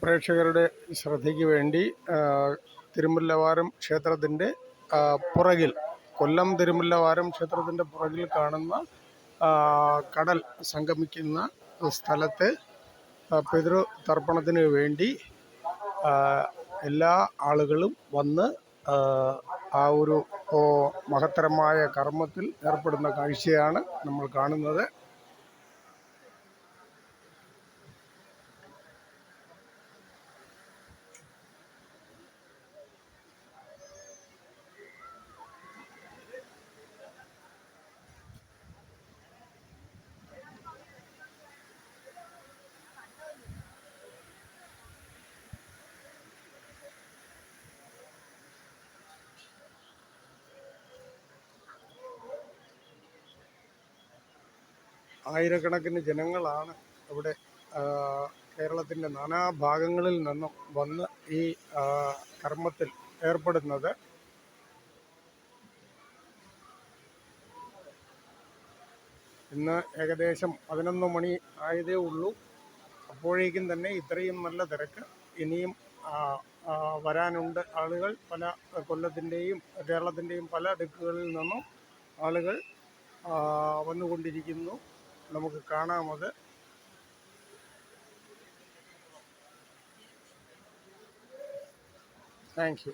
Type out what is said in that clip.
പ്രേക്ഷകരുടെ ശ്രദ്ധയ്ക്ക് വേണ്ടി തിരുമുല്ലവാരം ക്ഷേത്രത്തിന്റെ പുറകിൽ കൊല്ലം തിരുമുല്ലവാരം ക്ഷേത്രത്തിന്റെ പുറകിൽ കാണുന്ന കടൽ സംഗമിക്കുന്ന സ്ഥലത്ത് പിതൃ തർപ്പണത്തിന് വേണ്ടി എല്ലാ ആളുകളും വന്ന് ആ ഒരു മഹത്തരമായ കർമ്മത്തിൽ ഏർപ്പെടുന്ന കാഴ്ചയാണ് നമ്മൾ കാണുന്നത്. ആയിരക്കണക്കിന് ജനങ്ങളാണ് കേരളത്തിന്റെ കേരളത്തിന്റെ നാനാഭാഗങ്ങളിൽ നിന്നും വന്ന് ഈ കർമ്മത്തിൽ ഏർപ്പെടുന്നത്. ഇന്ന് ഏകദേശം പതിനൊന്ന് മണി ആയതേ ഉള്ളൂ. അപ്പോഴേക്കും തന്നെ ഇത്രയും നല്ല തിരക്ക് ഇനിയും വരാനുണ്ട് ആളുകൾ. പല കൊല്ലത്തിന്റെയും കേരളത്തിന്റെയും പല ദിക്കുകളിൽ നിന്നും ആളുകൾ വന്നുകൊണ്ടിരിക്കുന്നു. நமக்கு காணாமத தேங்க்யூ